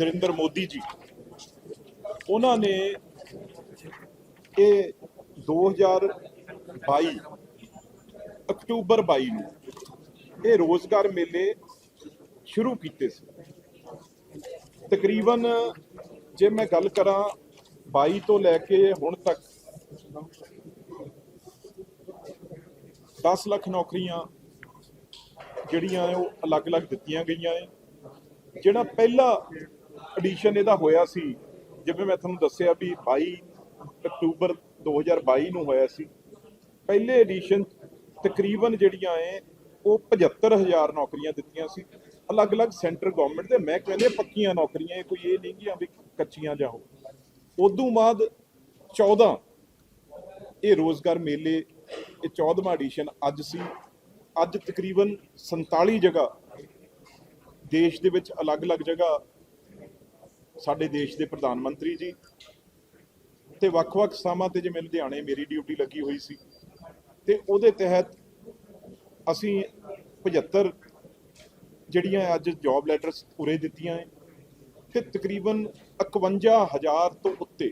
ਨਰਿੰਦਰ ਮੋਦੀ ਜੀ, ਉਹਨਾਂ ਨੇ ਇਹ 2022 ਅਕਤੂਬਰ 22 ਨੂੰ ਇਹ ਰੋਜ਼ਗਾਰ ਮੇਲੇ ਸ਼ੁਰੂ ਕੀਤੇ ਸੀ। ਤਕਰੀਬਨ ਜੇ ਮੈਂ ਗੱਲ ਕਰਾਂ 22 ਤੋਂ ਲੈ ਕੇ ਹੁਣ ਤੱਕ 10 ਲੱਖ ਨੌਕਰੀਆਂ ਜਿਹੜੀਆਂ ਉਹ ਅਲੱਗ-ਅਲੱਗ ਦਿੱਤੀਆਂ ਗਈਆਂ ਹੈ ਜਿਹੜਾ ਪਹਿਲਾ ਐਡੀਸ਼ਨ ਇਹਦਾ ਹੋਇਆ ਸੀ, ਜਿਵੇਂ ਮੈਂ ਤੁਹਾਨੂੰ ਦੱਸਿਆ ਵੀ 22 ਅਕਤੂਬਰ 2022 ਨੂੰ ਹੋਇਆ ਸੀ। ਪਹਿਲੇ ਐਡੀਸ਼ਨ ਤਕਰੀਬਨ ਜਿਹੜੀਆਂ ਐ ਉਹ 75000 ਨੌਕਰੀਆਂ ਦਿੱਤੀਆਂ ਸੀ। ਅਲੱਗ-ਅਲੱਗ ਸੈਂਟਰ ਗਵਰਨਮੈਂਟ ਦੇ, ਮੈਂ ਕਹਿੰਦੇ ਪੱਕੀਆਂ ਨੌਕਰੀਆਂ ਇਹ ਕੋਈ ਇਹ ਨਹੀਂ ਕਿ ਵੀ ਕੱਚੀਆਂ ਜਾਂ ਹੋ ਉਦੋਂ ਬਾਅਦ 14 ਇਹ ਰੋਜ਼ਗਾਰ ਮੇਲੇ ਇਹ 14ਵਾਂ ਐਡੀਸ਼ਨ ਅੱਜ ਸੀ। ਅੱਜ ਤਕਰੀਬਨ 47 ਜਗ੍ਹਾ ਦੇਸ਼ ਦੇ ਵਿੱਚ ਅਲੱਗ-ਅਲੱਗ ਜਗ੍ਹਾ ਸਾਡੇ ਦੇਸ਼ ਦੇ ਪ੍ਰਧਾਨ ਮੰਤਰੀ ਜੀ ਤੇ ਵੱਖ-ਵੱਖ ਸਥਾਨਾਂ ਤੇ ਜਿਵੇਂ ਲੁਧਿਆਣੇ ਮੇਰੀ ਡਿਊਟੀ ਲੱਗੀ ਹੋਈ ਸੀ ਤੇ ਉਹਦੇ ਤਹਿਤ ਅਸੀਂ 75 ਜਿਹੜੀਆਂ ਅੱਜ ਜੌਬ ਲੈਟਰਸ ਉਰੇ ਦਿੱਤੀਆਂ ਹੈ ਤੇ ਤਕਰੀਬਨ 51000 ਤੋਂ ਉੱਤੇ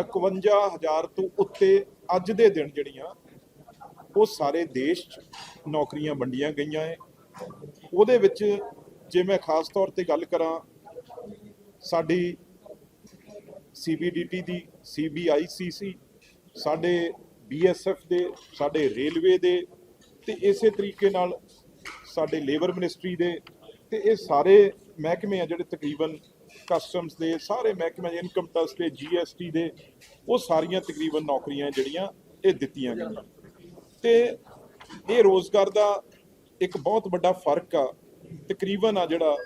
51000 ਤੋਂ ਉੱਤੇ ਅੱਜ ਦੇ ਦਿਨ ਜਿਹੜੀਆਂ ਉਹ ਸਾਰੇ ਦੇਸ਼ 'ਚ ਨੌਕਰੀਆਂ ਵੰਡੀਆਂ ਗਈਆਂ ਹੈ ਉਹਦੇ ਵਿੱਚ ਜੇ ਮੈਂ ਖਾਸ ਤੌਰ ਤੇ ਗੱਲ ਕਰਾਂ, ਸਾਡੀ ਸੀਬੀਡੀਟੀ ਦੀ ਸੀਬੀਆਈਸੀਸੀ ਸਾਡੇ ਬੀਐਸਐਫ ਦੇ, ਸਾਡੇ ਰੇਲਵੇ ਦੇ ਤੇ ਇਸੇ ਤਰੀਕੇ ਨਾਲ ਸਾਡੇ ਲੇਬਰ ਮਿਨਿਸਟਰੀ ਦੇ ਤੇ ਇਹ ਸਾਰੇ ਮਹਿਕਮੇ ਆ ਜਿਹੜੇ ਤਕਰੀਬਨ ਕਸਟਮਸ ਦੇ, ਸਾਰੇ ਮਹਿਕਮੇ ਇਨਕਮ ਟੈਕਸ ਤੇ ਜੀਐਸਟੀ ਦੇ, ਉਹ ਸਾਰੀਆਂ ਤਕਰੀਬਨ ਨੌਕਰੀਆਂ ਜਿਹੜੀਆਂ ਇਹ ਦਿੱਤੀਆਂ ਗਈਆਂ। ਤੇ ਇਹ ਰੋਜ਼ਗਾਰ ਦਾ ਇੱਕ ਬਹੁਤ ਵੱਡਾ ਫ਼ਰਕ ਆ, ਤਕਰੀਬਨ ਆ ਜਿਹੜਾ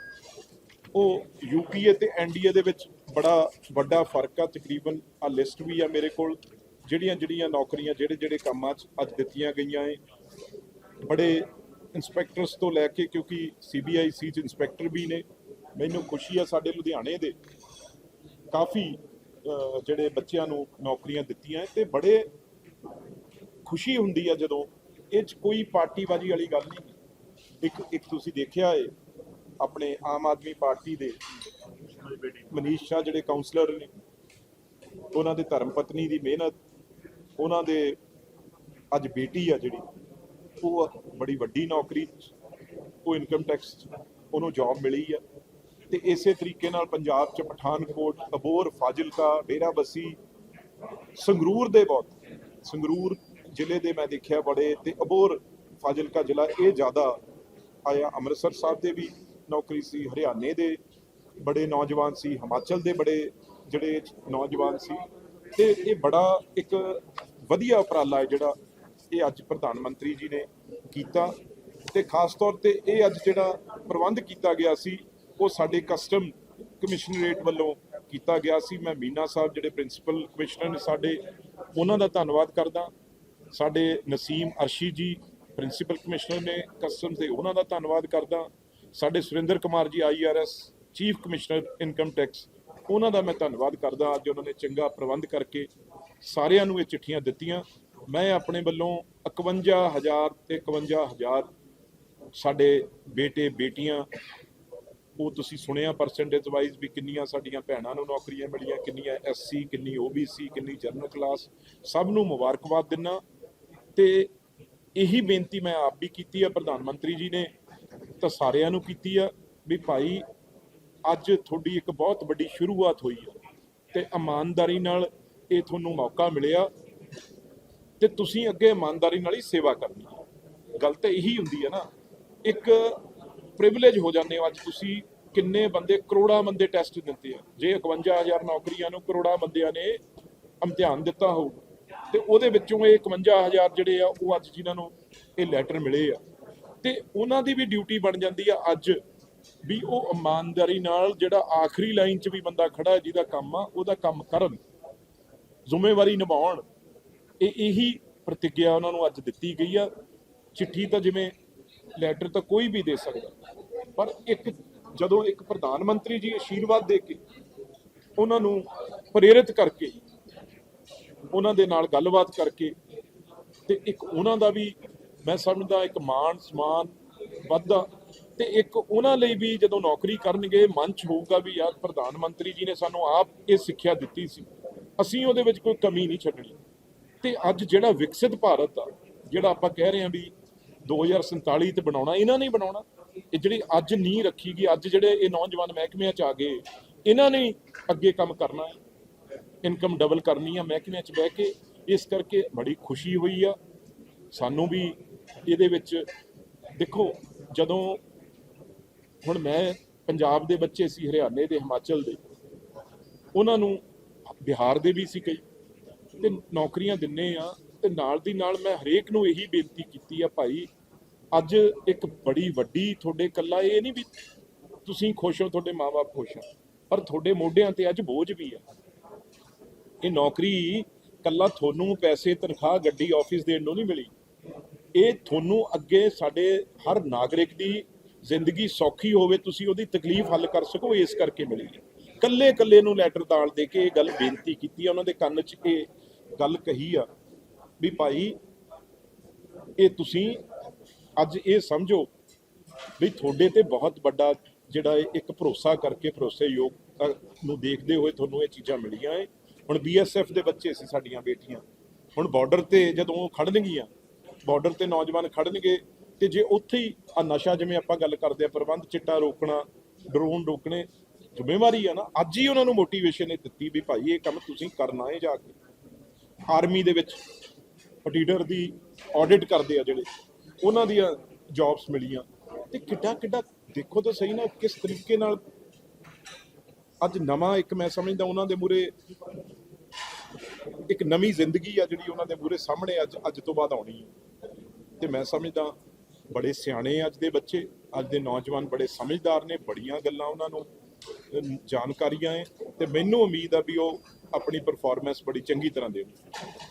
ਉਹ ਯੂਪੀਏ ਤੇ ਐਨਡੀਏ ਦੇ ਵਿੱਚ ਬੜਾ ਵੱਡਾ ਫ਼ਰਕ ਆ, ਤਕਰੀਬਨ ਆ ਲਿਸਟ ਵੀ ਆ ਮੇਰੇ ਕੋਲ, ਜਿਹੜੀਆਂ ਜਿਹੜੀਆਂ ਨੌਕਰੀਆਂ, ਜਿਹੜੇ ਜਿਹੜੇ ਕੰਮਾਂ 'ਚ ਅੱਜ ਦਿੱਤੀਆਂ ਗਈਆਂ ਏ। ਬੜੇ ਇਨਸਪੈਕਟਰਸ ਤੋਂ ਲੈ ਕੇ, ਕਿਉਂਕਿ ਸੀਬੀਆਈਸੀ 'ਚ ਇਨਸਪੈਕਟਰ ਵੀ ਨੇ, ਮੈਨੂੰ ਖੁਸ਼ੀ ਆ ਸਾਡੇ ਲੁਧਿਆਣੇ ਦੇ ਕਾਫੀ ਜਿਹੜੇ ਬੱਚਿਆਂ ਨੂੰ ਨੌਕਰੀਆਂ ਦਿੱਤੀਆਂ ਤੇ ਬੜੇ ਖੁਸ਼ੀ ਹੁੰਦੀ ਆ ਜਦੋਂ ਇਹ 'ਚ ਕੋਈ ਪਾਰਟੀਬਾਜ਼ੀ ਵਾਲੀ ਗੱਲ ਨਹੀਂ ਇੱਕ ਇੱਕ ਤੁਸੀਂ ਦੇਖਿਆ ਏ ਆਪਣੇ ਆਮ ਆਦਮੀ ਪਾਰਟੀ ਦੇ ਮਨੀਸ਼ ਸ਼ਾਹ ਜਿਹੜੇ ਕਾਉਂਸਲਰ ਨੇ ਉਹਨਾਂ ਦੇ ਧਰਮ ਪਤਨੀ ਦੀ ਮਿਹਨਤ ਉਹਨਾਂ ਦੇ ਅੱਜ ਬੇਟੀ ਆ ਜਿਹੜੀ ਉਹ ਬੜੀ ਵੱਡੀ ਨੌਕਰੀ 'ਚ, ਉਹ ਇਨਕਮ ਟੈਕਸ 'ਚ ਉਹਨੂੰ ਜੌਬ ਮਿਲੀ ਆ। ਤੇ ਇਸੇ ਤਰੀਕੇ ਨਾਲ ਪੰਜਾਬ 'ਚ ਪਠਾਨਕੋਟ ਅਬੋਰ ਫਾਜ਼ਿਲਕਾ ਡੇਰਾਬੱਸੀ ਸੰਗਰੂਰ ਦੇ ਬਹੁਤ ਸੰਗਰੂਰ ਜ਼ਿਲ੍ਹੇ ਦੇ ਮੈਂ ਦੇਖਿਆ ਬੜੇ ਤੇ ਅਬੋਰ ਫਾਜ਼ਿਲਕਾ ਜ਼ਿਲ੍ਹਾ ਇਹ ਜ਼ਿਆਦਾ ਆਇਆ। ਅੰਮ੍ਰਿਤਸਰ ਸਾਹਿਬ ਦੇ ਵੀ ਨੌਕਰੀ ਸੀ, ਹਰਿਆਣੇ ਦੇ ਬੜੇ ਨੌਜਵਾਨ ਸੀ, ਹਿਮਾਚਲ ਦੇ ਬੜੇ ਜਿਹੜੇ ਨੌਜਵਾਨ ਸੀ। ਤੇ ਇਹ ਬੜਾ ਇੱਕ ਵਧੀਆ ਉਪਰਾਲਾ ਹੈ ਜਿਹੜਾ ਇਹ ਅੱਜ ਪ੍ਰਧਾਨ ਮੰਤਰੀ ਜੀ ਨੇ ਕੀਤਾ। ਤੇ ਖਾਸ ਤੌਰ ਤੇ ਇਹ ਅੱਜ ਜਿਹੜਾ ਪ੍ਰਬੰਧ ਕੀਤਾ ਗਿਆ ਸੀ, ਉਹ ਸਾਡੇ ਕਸਟਮ ਕਮਿਸ਼ਨਰੇਟ ਵੱਲੋਂ ਕੀਤਾ ਗਿਆ ਸੀ। ਮੈਂ ਮੀਨਾ ਸਾਹਿਬ, ਜਿਹੜੇ ਪ੍ਰਿੰਸੀਪਲ ਕਮਿਸ਼ਨਰ ਨੇ ਸਾਡੇ, ਉਹਨਾਂ ਦਾ ਧੰਨਵਾਦ ਕਰਦਾ। ਸਾਡੇ ਨਸੀਮ ਅਰਸ਼ੀ ਜੀ, ਪ੍ਰਿੰਸੀਪਲ ਕਮਿਸ਼ਨਰ ਨੇ ਕਸਟਮਸ ਦੇ ਉਹਨਾਂ ਦਾ ਧੰਨਵਾਦ ਕਰਦਾ। ਸਾਡੇ Surinder Kumar ji IRS chief commissioner income tax, ਉਹਨਾਂ ਦਾ ਮੈਂ ਧੰਨਵਾਦ ਕਰਦਾ। ਅੱਜ ਉਹਨਾਂ ਨੇ ਚੰਗਾ ਪ੍ਰਬੰਧ ਕਰਕੇ ਸਾਰਿਆਂ ਨੂੰ ਇਹ ਚਿੱਠੀਆਂ ਦਿੱਤੀਆਂ। ਮੈਂ ਆਪਣੇ ਵੱਲੋਂ 51000 ਤੇ 51000 ਸਾਡੇ ਬੇਟੇ, ਬੇਟੀਆਂ, ਉਹ ਤੁਸੀਂ ਸੁਣਿਆ ਪਰਸੈਂਟੇਜ ਵਾਈਜ਼ ਵੀ ਕਿੰਨੀਆਂ ਸਾਡੀਆਂ ਭੈਣਾਂ ਨੂੰ ਨੌਕਰੀਆਂ ਮਿਲੀਆਂ, ਕਿੰਨੀਆਂ ਐਸਸੀ ਕਿੰਨੀ ਓਬੀਸੀ ਕਿੰਨੀ ਜਨਰਲ ਕਲਾਸ ਸਭ ਨੂੰ ਮੁਬਾਰਕਬਾਦ ਦਿੰਨਾ। ਤੇ ਇਹੀ ਬੇਨਤੀ ਮੈਂ ਆਪ ਵੀ ਕੀਤੀ ਆ, ਪ੍ਰਧਾਨ ਮੰਤਰੀ ਜੀ ਨੇ ਤਾਂ ਸਾਰਿਆਂ ਨੂੰ ਕੀਤੀ ਆ ਵੀ ਭਾਈ ਅੱਜ ਤੁਹਾਡੀ ਇੱਕ ਬਹੁਤ ਵੱਡੀ ਸ਼ੁਰੂਆਤ ਹੋਈ ਆ ਤੇ ਇਮਾਨਦਾਰੀ ਨਾਲ ਇਹ ਤੁਹਾਨੂੰ ਮੌਕਾ ਮਿਲਿਆ ਤੇ ਤੁਸੀਂ ਅੱਗੇ ਇਮਾਨਦਾਰੀ ਨਾਲ ਹੀ ਸੇਵਾ ਕਰਨੀ ਗੱਲ ਤਾਂ ਇਹੀ ਹੁੰਦੀ ਹੈ ਨਾ, ਇੱਕ ਪ੍ਰਿਵਿਲੇਜ ਹੋ ਜਾਂਦੇ ਹੋ ਅੱਜ ਤੁਸੀਂ ਕਿੰਨੇ ਬੰਦੇ ਕਰੋੜਾਂ ਬੰਦੇ ਟੈਸਟ ਦਿੱਤੇ ਆ। ਜੇ 51000 ਨੌਕਰੀਆਂ ਨੂੰ ਕਰੋੜਾਂ ਬੰਦਿਆਂ ਨੇ ਇਮਤਿਹਾਨ ਦਿੱਤਾ ਹੋਊਗਾ ਤੇ ਉਹਦੇ ਵਿੱਚੋਂ ਇਹ 51000 ਜਿਹੜੇ ਆ, ਉਹ ਅੱਜ ਜਿਨ੍ਹਾਂ ਨੂੰ ਇਹ ਲੈਟਰ ਮਿਲੇ ਆ। ਤੇ ਉਹਨਾਂ ਦੀ ਵੀ ਡਿਊਟੀ ਬਣ ਜਾਂਦੀ ਆ ਅੱਜ, ਵੀ ਉਹ ਇਮਾਨਦਾਰੀ ਨਾਲ ਜਿਹੜਾ ਆਖਰੀ ਲਾਈਨ 'ਚ ਵੀ ਬੰਦਾ ਖੜਾ ਹੈ, ਜਿਹਦਾ ਕੰਮ ਆ, ਉਹਦਾ ਕੰਮ ਕਰਨ, ਜ਼ਿੰਮੇਵਾਰੀ ਨਿਭਾਉਣ, ਇਹ ਇਹੀ ਪ੍ਰਤੀਗਿਆ ਉਹਨਾਂ ਨੂੰ ਅੱਜ ਦਿੱਤੀ ਗਈ ਆ। ਚਿੱਠੀ ਤਾਂ ਜਿਵੇਂ ਲੈਟਰ ਤਾਂ ਕੋਈ ਵੀ ਦੇ ਸਕਦਾ, ਪਰ ਇੱਕ ਜਦੋਂ ਇੱਕ ਪ੍ਰਧਾਨ ਮੰਤਰੀ ਜੀ ਆਸ਼ੀਰਵਾਦ ਦੇ ਕੇ ਉਹਨਾਂ ਨੂੰ ਪ੍ਰੇਰਿਤ ਕਰਕੇ ਉਹਨਾਂ ਦੇ ਨਾਲ ਗੱਲਬਾਤ ਕਰਕੇ ਤੇ ਇੱਕ ਉਹਨਾਂ ਦਾ ਵੀ ਮੈਂ ਸਮਝਦਾ ਇੱਕ ਮਾਣ ਸਮਾਨ ਵੱਧਦਾ ਤੇ ਇੱਕ ਉਹਨਾਂ ਲਈ ਵੀ ਜਦੋਂ ਨੌਕਰੀ ਕਰਨਗੇ, ਮੰਚ ਹੋਊਗਾ ਵੀ ਯਾਰ ਪ੍ਰਧਾਨ ਮੰਤਰੀ ਜੀ ਨੇ ਸਾਨੂੰ ਆਪ ਇਹ ਸਿੱਖਿਆ ਦਿੱਤੀ ਸੀ। ਅਸੀਂ ਉਹਦੇ ਵਿੱਚ ਕੋਈ ਕਮੀ ਨਹੀਂ ਛੱਡਣੀ। ਤੇ ਅੱਜ ਜਿਹੜਾ ਵਿਕਸਿਤ ਭਾਰਤ ਆ, ਜਿਹੜਾ ਆਪਾਂ ਕਹਿ ਰਹੇ ਹਾਂ ਵੀ 2047 ਤੇ ਬਣਾਉਣਾ, ਇਹਨਾਂ ਨੇ ਬਣਾਉਣਾ। ਇਹ ਜਿਹੜੀ ਅੱਜ ਨੀਂਹ ਰੱਖੀ ਗਈ, ਅੱਜ ਜਿਹੜੇ ਇਹ ਨੌਜਵਾਨ ਮਹਿਕਮਿਆਂ ਚ ਆ ਗਏ, ਇਹਨਾਂ ਨੇ ਅੱਗੇ ਕੰਮ ਕਰਨਾ ਹੈ। ਇਨਕਮ ਡਬਲ ਕਰਨੀ ਆ ਮਹਿਕਮਿਆਂ ਚ ਬਹਿ ਕੇ, ਇਸ ਕਰਕੇ ਬੜੀ ਖੁਸ਼ੀ ਹੋਈ ਆ। ਸਾਨੂੰ ਵੀ ਇਹਦੇ ਵਿੱਚ, ਦੇਖੋ, ਜਦੋਂ ਹੁਣ ਮੈਂ ਪੰਜਾਬ ਦੇ ਬੱਚੇ ਸੀ, ਹਰਿਆਣੇ ਦੇ, ਹਿਮਾਚਲ ਦੇ, ਉਹਨਾਂ ਨੂੰ ਬਿਹਾਰ ਦੇ ਵੀ ਸੀ ਕਈ, ਤੇ ਨੌਕਰੀਆਂ ਦਿੰਨੇ ਆ, ਤੇ ਨਾਲ ਦੀ ਨਾਲ ਮੈਂ ਹਰੇਕ ਨੂੰ ਇਹੀ ਬੇਨਤੀ ਕੀਤੀ ਆ ਭਾਈ, ਅੱਜ ਇੱਕ ਬੜੀ ਵੱਡੀ ਤੁਹਾਡੇ ਕੱਲਾ ਇਹ ਨਹੀਂ ਵੀ ਤੁਸੀਂ ਖੁਸ਼ ਹੋ, ਤੁਹਾਡੇ ਮਾਪੇ ਖੁਸ਼ ਆ, ਪਰ ਤੁਹਾਡੇ ਮੋਢਿਆਂ ਤੇ ਅੱਜ ਬੋਝ ਵੀ ਆ। ਇਹ ਨੌਕਰੀ ਕੱਲਾ ਤੁਹਾਨੂੰ ਪੈਸੇ ਤਨਖਾਹ ਗੱਡੀ ਆਫਿਸ ਦੇਣ ਨੂੰ ਨਹੀਂ ਮਿਲੀ। ਇਹ ਤੁਹਾਨੂੰ ਅੱਗੇ ਸਾਡੇ ਹਰ ਨਾਗਰਿਕ ਦੀ ਜ਼ਿੰਦਗੀ ਸੌਖੀ ਹੋਵੇ ਤੁਸੀਂ ਉਹਦੀ ਤਕਲੀਫ ਹੱਲ ਕਰ ਸਕੋ ਇਸ ਕਰਕੇ ਮਿਲੀ ਹੈ। ਕੱਲੇ ਕੱਲੇ ਨੂੰ ਲੈਟਰ ਦਾਲ ਦੇ ਕੇ ਇਹ ਗੱਲ ਬੇਨਤੀ ਕੀਤੀ ਆ ਉਹਨਾਂ ਦੇ ਕੰਨ 'ਚ ਇਹ ਗੱਲ ਕਹੀ ਆ ਵੀ ਭਾਈ ਇਹ ਤੁਸੀਂ ਅੱਜ ਇਹ ਸਮਝੋ ਵੀ ਤੁਹਾਡੇ ਤੇ ਬਹੁਤ ਵੱਡਾ ਜਿਹੜਾ ਇਹ ਇੱਕ ਭਰੋਸਾ ਕਰਕੇ ਭਰੋਸੇਯੋਗ ਅ, ਨੂੰ ਦੇਖਦੇ ਹੋਏ ਤੁਹਾਨੂੰ ਇਹ ਚੀਜ਼ਾਂ ਮਿਲੀਆਂ ਏ। ਹੁਣ ਬੀਐਸਐਫ ਦੇ ਬੱਚੇ ਸੀ ਸਾਡੀਆਂ ਬੇਟੀਆਂ। ਹੁਣ ਬਾਰਡਰ ਤੇ ਜਦੋਂ ਉਹ ਖੜਨਗੀਆਂ ਬਾਰਡਰ ਤੇ ਨੌਜਵਾਨ ਖੜਨਗੇ ਤੇ ਜੇ ਉੱਥੇ ਹੀ ਆ ਨਸ਼ਾ ਜਿਵੇਂ ਆਪਾਂ ਗੱਲ ਕਰਦੇ ਆ ਪ੍ਰਬੰਧ ਚਿੱਟਾ ਰੋਕਣਾ ਡਰੋਨ ਰੋਕਣੇ, ਜ਼ਿੰਮੇਵਾਰੀ ਆ ਨਾ, ਅੱਜ ਹੀ ਉਹਨਾਂ ਨੂੰ ਮੋਟੀਵੇਸ਼ਨ ਇਹ ਦਿੱਤੀ ਵੀ ਭਾਈ ਇਹ ਕੰਮ ਤੁਸੀਂ ਕਰਨਾ ਹੈ ਜਾ ਕੇ। ਆਰਮੀ ਦੇ ਵਿੱਚ ਆਡੀਟਰ ਦੀ ਆਡਿਟ ਕਰਦੇ ਆ ਜਿਹੜੇ, ਉਹਨਾਂ ਦੀਆਂ ਜੌਬਸ ਮਿਲੀਆਂ। ਤੇ ਕਿੱਡਾ ਕਿੱਡਾ, ਦੇਖੋ ਤਾਂ ਸਹੀ ਨਾ ਕਿਸ ਤਰੀਕੇ ਨਾਲ ਅੱਜ ਨਵਾਂ ਇੱਕ ਮੈਂ ਸਮਝਦਾ ਉਹਨਾਂ ਦੇ ਮੂਰੇ ਇੱਕ ਨਵੀਂ ਜ਼ਿੰਦਗੀ ਆ ਜਿਹੜੀ ਉਹਨਾਂ ਦੇ ਮੂਰੇ ਸਾਹਮਣੇ ਅੱਜ ਅੱਜ ਤੋਂ ਬਾਅਦ ਆਉਣੀ ਹੈ ਤੇ ਮੈਂ ਸਮਝਦਾ, ਬੜੇ ਸਿਆਣੇ ਅੱਜ ਦੇ ਬੱਚੇ, ਅੱਜ ਦੇ ਨੌਜਵਾਨ ਬੜੇ ਸਮਝਦਾਰ ਨੇ, ਬੜੀਆਂ ਗੱਲਾਂ ਉਹਨਾਂ ਨੂੰ ਜਾਣਕਾਰੀਆਂ ਹੈ ਤੇ ਮੈਨੂੰ ਉਮੀਦ ਆ ਵੀ ਉਹ ਆਪਣੀ ਪਰਫਾਰਮੈਂਸ ਬੜੀ ਚੰਗੀ ਤਰ੍ਹਾਂ ਦੇਣਗੇ